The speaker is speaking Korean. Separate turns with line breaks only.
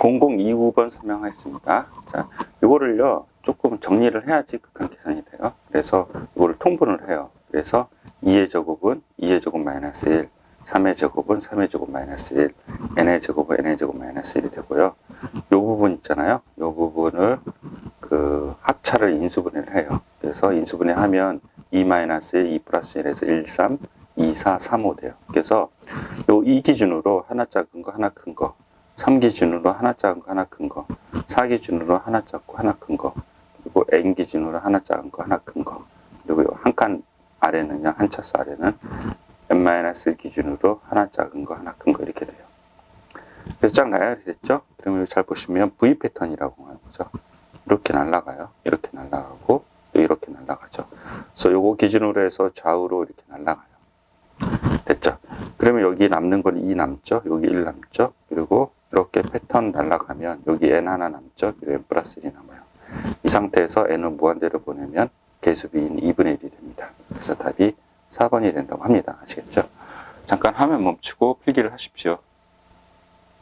0029번 설명하겠습니다. 자, 이거를요, 조금 정리를 해야지 극한 계산이 돼요. 그래서 이거를 통분을 해요. 그래서 2의 제곱은 2의 제곱 마이너스 1, 3의 제곱은 3의 제곱 마이너스 1, n의 제곱은 n의 제곱 마이너스 1이 되고요. 요 부분 있잖아요. 요 부분을 그 합차를 인수분해를 해요. 그래서 인수분해 하면 2 마이너스 1, 2 플러스 1에서 1, 3, 2, 4, 3, 5 돼요. 그래서 요 이 기준으로 하나 작은 거, 하나 큰 거, 3 기준으로 하나 작은 거, 하나 큰 거, 4 기준으로 하나 작고 하나 큰 거, 그리고 n 기준으로 하나 작은 거, 하나 큰 거, 그리고 한 칸 아래는요, 한 차수 아래는 n-1 기준으로 하나 작은 거, 하나 큰 거 이렇게 돼요. 그래서 쫙 나열이 됐죠? 그러면 잘 보시면 V 패턴이라고 하는 거죠. 이렇게 날아가요. 이렇게 날아가고 이렇게 날아가죠. 그래서 요거 기준으로 해서 좌우로 이렇게 날아가요. 됐죠? 그러면 여기 남는 건 2 남죠? 여기 1 남죠? 그리고 이렇게 패턴 날아가면 여기 n 하나 남죠? n 플러스 1이 남아요. 이 상태에서 n을 무한대로 보내면 개수비인 2분의 1이 됩니다. 그래서 답이 4번이 된다고 합니다. 아시겠죠? 잠깐 화면 멈추고 필기를 하십시오.